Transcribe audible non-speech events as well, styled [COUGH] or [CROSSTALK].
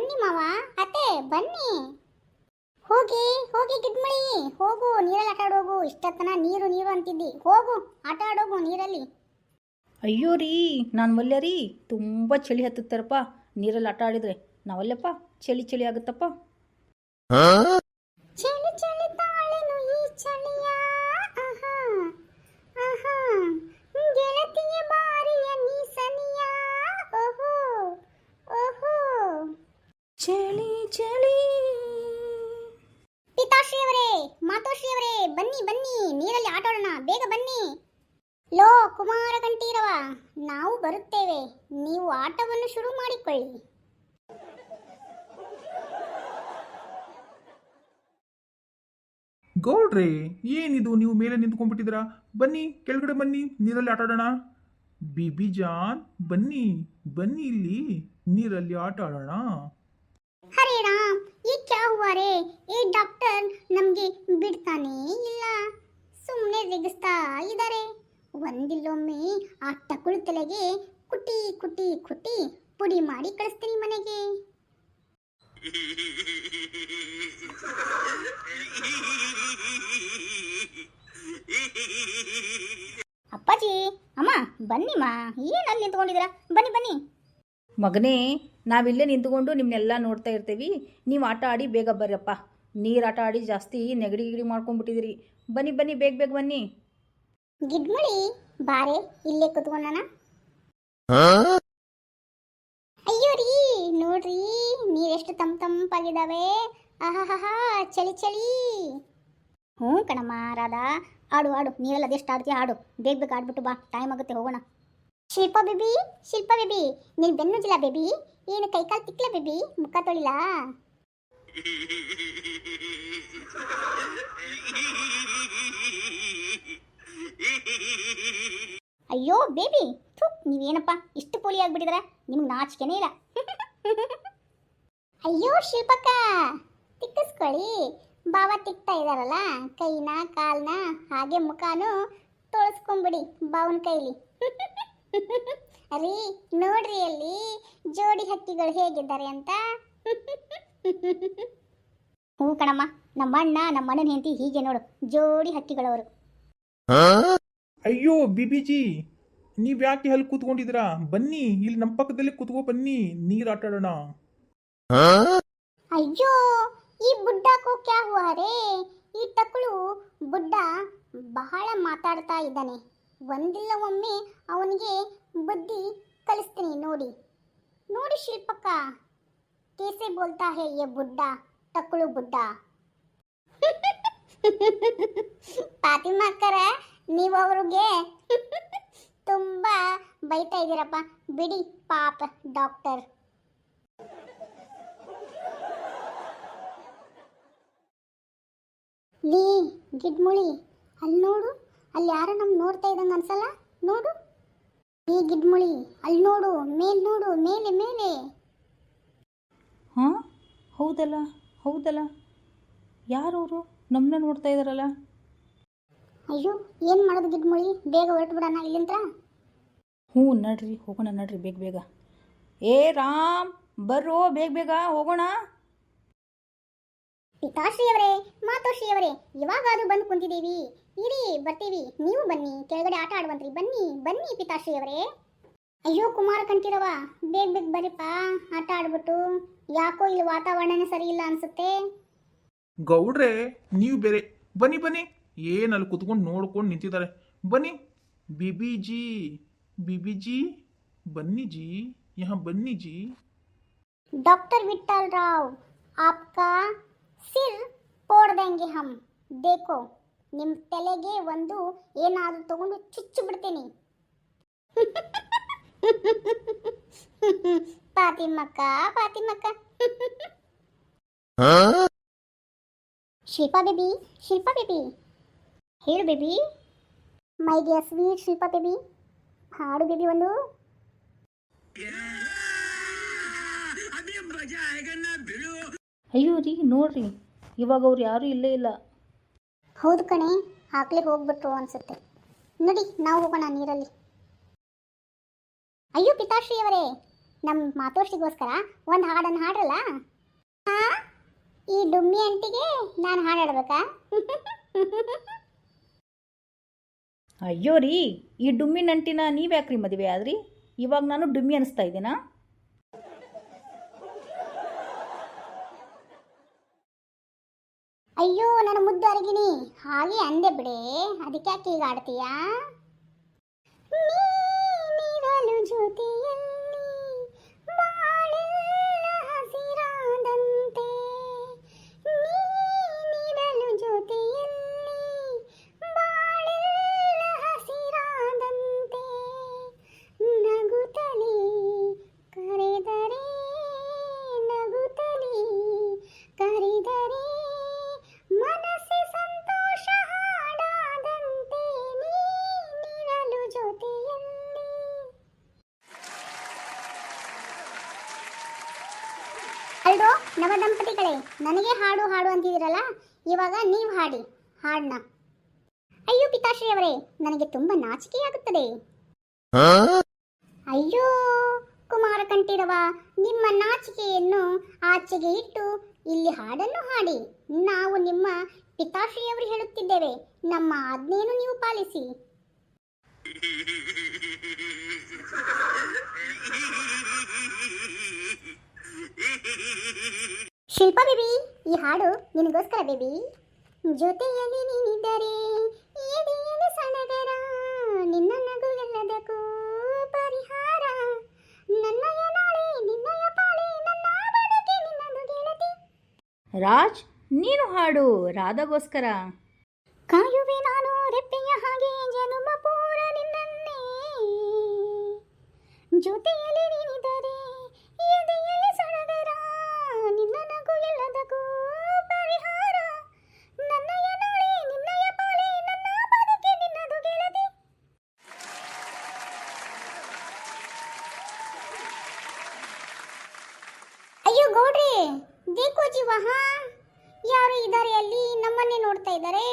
ಮಾವ ಅತ್ತೆ ಬನ್ನಿ. ಹೋಗಿ ಹೋಗಿ ಗಿಡ್ಮಳಿ ಹೋಗು ನೀರಲ್ಲಿ ಆಟ ಆಡೋಗು ಇಷ್ಟತನ ನೀರು ನೀರು ಅಂತಿದ್ದಿ. ಹೋಗು ಆಟ ಆಡೋಗು ನೀರಲ್ಲಿ. ಅಯ್ಯೋ ರೀ ನಾನು ಒಲ್ಲೆ ರೀ ತುಂಬ ಚಳಿ ಹತ್ತುತ್ತಾರಪ್ಪ. ನೀರಲ್ಲಿ ಆಟ ಆಡಿದ್ರೆ ನಾವಲ್ಲಪ್ಪ? ಚಳಿ ಚಳಿ ಆಗುತ್ತಪ್ಪ? ಚಳಿ ಚಳಿ. ಪಿತಾಶ್ರೀಯವರೇ ಮಾತೋಶ್ರೀಯವರೇ ಬನ್ನಿ ಬನ್ನಿ ನೀರಲ್ಲಿ ಆಟೋಡೋಣ ಬೇಗ ಬನ್ನಿ. ಲೋ ಕುಮಾರ ಕಂಠೀರವ ನಾವು ಬರುತ್ತೇವೆ. ನೀವು ಆಟವನ್ನು ಶುರು ಮಾಡಿಕೊಳ್ಳಿ. ಗೌಡ್ರೆ ಏನಿದು ನೀವು ಮೇಲೆ ನಿಂತ್ಕೊಂಡ್ಬಿಟ್ಟಿದ್ರ ಬನ್ನಿ ಕೆಳಗಡೆ ಬನ್ನಿ ನೀರಲ್ಲಿ ಆಟಾಡೋಣ. ಬಿಬಿ ಜಾನ್ ಬನ್ನಿ ಬನ್ನಿ ಇಲ್ಲಿ ನೀರಲ್ಲಿ ಆಟ ಆಡೋಣ ಕ್ಯಾ ಈ ಡಾಕ್ಟರ್ ನಮಗೆ ಬಿಡ್ತಾನೇ ಇಲ್ಲ. ಸುಮ್ಮನೆ ರೆಗಿಸ್ತಾ ಇದ್ದಾರೆ ಒಂದಿಲ್ಲೊಮ್ಮೆ ಆ ಟಕುಳು ತಲೆಗೆ ಕುಟಿ ಕುಟಿ ಕುಟಿ ಪುಡಿ ಮಾಡಿ ಕಳಿಸ್ತೀನಿ ಮನೆಗೆ. ಅಪ್ಪಾಜಿ, ಅಮ್ಮ, ಬನ್ನಿಮ್ಮ, ಏನು ಅಲ್ಲಿ ನಿಂತ್ಕೊಂಡಿದ್ದೀರಾ? ಬನ್ನಿ ಬನ್ನಿ. ಮಗನೇ ನಾವಿಲ್ಲೇ ನಿಂತ್ಕೊಂಡು ನಿಮ್ಮನ್ನೆಲ್ಲ ನೋಡ್ತಾ ಇರ್ತೀವಿ. ನೀವು ಆಟ ಆಡಿ ಬೇಗ ಬರ್ರಪ್ಪ. ನೀರು ಆಟ ಆಡಿ ಜಾಸ್ತಿ ನೆಗಡಿ ಗಿಡಿ ಮಾಡ್ಕೊಂಡ್ಬಿಟ್ಟಿದ್ರಿ. ಬನ್ನಿ ಬನ್ನಿ ಬೇಗ ಬೇಗ ಬನ್ನಿ. ಗಿಡ್ಮಳಿ ಬಾರೆ ಇಲ್ಲೇ ಕುತ್ಕೊಂಡನ? ಅಯ್ಯೋ ರೀ ನೋಡ್ರಿ ನೀರೆಷ್ಟು ತಂಪ್ ತಂಪಾಗಿದ್ದಾವೆ ಆಹಾಹಾ ಚಳಿ ಚಳಿ. ಹ್ಞೂ ಕಣಮ್ಮ ರಾಧಾ ಆಡು ಆಡು ನೀವೆಲ್ಲ ಅದೆಷ್ಟು ಆಡ್ತೀಯ ಆಡು. ಬೇಗ ಬೇಗ ಆಡ್ಬಿಟ್ಟು ಬಾ ಟೈಮ್ ಆಗುತ್ತೆ ಹೋಗೋಣ. Shilpa baby Shilpa baby. ನೀನು ಬೆನ್ನುಜಿಲ್ಲ ಬೇಬಿ. ಏನು ಕೈಕಾಲು ತಿಕ್ಲ ಬೇಬಿ? ಮುಖ ತೊಳಿಲ. ಅಯ್ಯೋ ಬೇಬಿ ನೀವೇನಪ್ಪ, ಇಷ್ಟು ಪೋಲಿ ಆಗ್ಬಿಟ್ಟಿದಾರ. ನಿಮ್ಗೆ ನಾಚಿಕೆನೇ ಇಲ್ಲ. ಅಯ್ಯೋ ಶಿಲ್ಪಕ್ಕ, ತಿಕ್ಕಿಸ್ಕೊಳ್ಳಿ. ಬಾವ ತಿಕ್ತಾ ಇದಾರಲ್ಲ, ಕೈನ, ಕಾಲ್ನ, ಹಾಗೆ ಮುಖಾನು ತೊಳಸ್ಕೊಂಬಿಡಿ ಬಾವನ ಕೈಲಿ. ಅರಿ ನೋಡ್ರಿ ಅಲ್ಲಿ ಜೋಡಿ ಹಕ್ಕಿಗಳು ಹೇಗಿದ್ದಾರೆ ಅಂತ. ಹ್ಞೂ ಕಣಮ್ಮ ನಮ್ಮ ಅಣ್ಣ ನಮ್ಮ ಅಣ್ಣನ ಹೆಂಡತಿ ಹೀಗೆ ನೋಡು ಜೋಡಿ ಹಕ್ಕಿಗಳವರು. ಅಯ್ಯೋ ಬಿಬಿಜಿ ನೀವ್ ಯಾಕೆ ಅಲ್ಲಿ ಕೂತ್ಕೊಂಡಿದ್ದೀರಾ? ಬನ್ನಿ ಇಲ್ಲಿ ನಮ್ಮ ಪಕ್ಕದಲ್ಲಿ ಕೂತ್ಕೋ ಬನ್ನಿ ನೀರ್ ಆಟಾಡೋಣ. ಅಯ್ಯೋ ಈ ಬುಡ್ಡ ಕೋ ಕ್ಯಾ ಹುವಾ ರೇ? ಈ ತಕ್ಕಳು ಬುಡ್ಡ ಬಹಳ ಮಾತಾಡ್ತಾ ಇದ್ದಾನೆ. ಒಂದಿಲ್ಲ ಒಮ್ಮೆ ಅವನಿಗೆ ನೋಡಿ. ನೋಡಿ ಶಿಲ್ಪಕ್ಕ. ಕೇಸೆ ಬೋಲ್ತಾ ಹೇ ಯೇ ಬುಡ್ಡ ತಕ್ಕುಳು ಬುಡ್ಡ. ಪಾತಿಮಾಕರ ನೀವು ಅವ್ರಿಗೆ ತುಂಬಾ ಬೈತಾ ಇದ್ದೀರಪ್ಪ. ಬಿಡಿ ಪಾಪ ಡಾಕ್ಟರ್. ಲೀ, ಗಿಡ್ಮುಳಿ, ಅಲ್ಲಿ ನೋಡು. ಅಲ್ಲಿ ಯಾರೋ ನಮ್ಗೆ ನೋಡ್ತಾ ಇದ್ದಂಗೆ ಅನ್ಸಲ್ಲ? ನೋಡು. ಗಿಡ್ಮುಳಿ ಅಲ್ಲಿ ನೋಡು ಮೇಲ್ ನೋಡು ಮೇಲೆ ಮೇಲೆ. ಹಾಂ? ಹೌದಲ್ಲ ಹೌದಲ್ಲ. ಯಾರವರು ನಮ್ಮನ್ನ ನೋಡ್ತಾ ಇದ್ದಾರಲ್ಲ ಅಯ್ಯೋ ಏನು ಮಾಡೋದು ಗಿಡ್ಮುಳಿ? ಬೇಗ ಹೊರಟು ಬಿಡೋಣ ಇಲ್ಲಿಂದ ಹ್ಞೂ ನಡ್ರಿ ಹೋಗೋಣ ನಡ್ರಿ ಬೇಗ ಬೇಗ. ಏ ರಾಮ್ ಬರೋ ಬೇಗ ಬೇಗ ಹೋಗೋಣ. ಪಿತಾಶ್ರೀಯವರೇ ಮಾತೋಶ್ರೀಯವರೇ ಇವಾಗಾದ್ರೂ ಬಂದು ಕುಂತಿದ್ದೀವಿ. ಇರಿ ಬರ್ತೀವಿ ನೀವು ಬನ್ನಿ ಕೆಳಗಡೆ ಆಟ ಆಡುವಂತ್ರಿ ಬನ್ನಿ ಬನ್ನಿ ಪಿತಾಶ್ರೀಯವರೇ ಅಯ್ಯೋ ಕುಮಾರ ಕಂಠೀರವ ಬೇಗ ಬೇಗ ಬರೀಪ್ಪ ಆಟ ಆಡ್ಬಿಟ್ಟು ಯಾಕೋ ಇಲ್ಲಿ ವಾತಾವರಣನೇ ಸರಿ ಇಲ್ಲ ಅನ್ಸುತ್ತೆ ಗೌಡ್ರೆ ನೀವು ಬೇರೆ ಬನ್ನಿ ಬನ್ನಿ ಏನು ಅಲ್ಲಿ ಕೂತ್ಕೊಂಡು ನೋಡ್ಕೊಂಡು ನಿಂತಿದ್ದಾರೆ ಬನ್ನಿ ಬಿಬಿಜಿ ಬಿಬಿಜಿ ಬನ್ನಿ ಜಿ ಯಹ ಬನ್ನಿ ಜಿ डॉक्टर विट्ठल राव आपका ಸಿರ್ ಪೋಡ್ ದೇಂಗೆ ಹಮ್ ದೇಕೋ ನಿಮ್ಮ ತಲೆಗೆ ಒಂದು ಏನಾದರೂ ತಗೊಂಡು ಚುಚ್ಚು ಬಿಡ್ತೀನಿ. [LAUGHS] ಪಾತಿಮಕ್ಕ ಪಾತಿಮಕ್ಕ. Shilpa baby Shilpa baby. ಹೇಳು baby. My dear sweet Shilpa baby. ಹಾಡು ಬೇಬಿ ಒಂದು. ಅಯ್ಯೋ ರೀ ನೋಡ್ರಿ ಇವಾಗ ಅವ್ರು ಯಾರೂ ಇಲ್ಲೇ ಇಲ್ಲ. ಹೌದು ಕಣೆ, ಹಾಕ್ಲಿಕ್ಕೆ ಹೋಗ್ಬಿಟ್ರು ಅನ್ಸುತ್ತೆ. ನಡಿ, ನಾವು ಹೋಗೋಣ ನೀರಲ್ಲಿ. ಅಯ್ಯೋ, ಪಿತಾಶ್ರೀಯವರೇ ನಮ್ಮ ಮಾತೋಶ್ರಿಗೋಸ್ಕರ ಒಂದು ಹಾಡನ್ನು ಹಾಡ್ರಲ್ಲ? ಹಾ ಈ ಡುಮ್ಮಿ ಅಂಟಿಗೆ ನಾನು ಹಾಡಾಡ್ಬೇಕಾ ಅಯ್ಯೋ ರೀ, ಈ ಡುಮ್ಮಿ ನಂಟಿನ ನೀವ್ಯಾಕ್ರಿ ಮದುವೆ ಆದ್ರಿ? ಇವಾಗ ನಾನು ಡುಮ್ಮಿ ಅನಿಸ್ತಾ ಇದ್ದೀನಾ ಅಯ್ಯೋ ಅರಗಿಣಿ ಹಾಗೆ ಅಂದೆ ಬಿಡೆ. ಅದಕ್ಕೆ ಈಗ ಆಡ್ತೀಯಾ ಅಲ್ರೋ ನವದಂಪತಿಗಳೇ ನನಗೆ ಹಾಡು ಹಾಡು ಅಂತಿದ್ದೀರಲ್ಲ? ಇವಾಗ ನೀವು ಹಾಡಿ ಹಾಡನ್ನ ಅಯ್ಯೋ ಪಿತಾಶ್ರೀಯವರೇ, ನನಗೆ ತುಂಬಾ ನಾಚಿಕೆ ಆಗುತ್ತದೆ. ಅಯ್ಯೋ, ಕುಮಾರ ಕಂಠೀರವ, ನಿಮ್ಮ ನಾಚಿಕೆಯನ್ನು ಆಚೆಗೆ ಇಟ್ಟು ಇಲ್ಲಿ ಹಾಡನ್ನು ಹಾಡಿ. ನಾವು ನಿಮ್ಮ ಪಿತಾಶ್ರೀಯವರು ಹೇಳುತ್ತಿದ್ದೇವೆ, ನಮ್ಮ ಆಜ್ಞೆಯನ್ನು ನೀವು ಪಾಲಿಸಿ. ಶಿಲ್ಪ ಬೇಬಿ ಈ ಹಾಡು ನಿನಗೋಸ್ಕರ ಬೇಬಿ. ಜೊತೆಯಲ್ಲಿ ನೀನಿದ್ದರೆ ಎದೆಯಲ್ಲಿ ಸಡಗರ ನಿನ್ನ ನಗುವೆಲ್ಲದಕ್ಕೂ ಪರಿಹಾರ ನನ್ನಯ ನಾಳೆ ನಿನ್ನಯ ಪಾಳೆ ನನ್ನ ಬದುಕೆ ನಿನ್ನನ್ನು ಗೆಳತಿ. ರಾಜ್ ನೀನು ಹಾಡು ರಾಧಾಗೋಸ್ಕರ. ಕಾಯುವೆ ನಾನು ರೆಪ್ಪೆಯ ಹಾಗೆ ಜನುಮ ಪೂರ ನಿನ್ನನ್ನೇ. ಜೊತೆಯಲ್ಲಿ ಜಿ ಯಾರು ಇದಾರೆ ಅಲ್ಲಿ? ನಮ್ಮನ್ನೇ ನೋಡ್ತಾ ಇದ್ದಾರೆ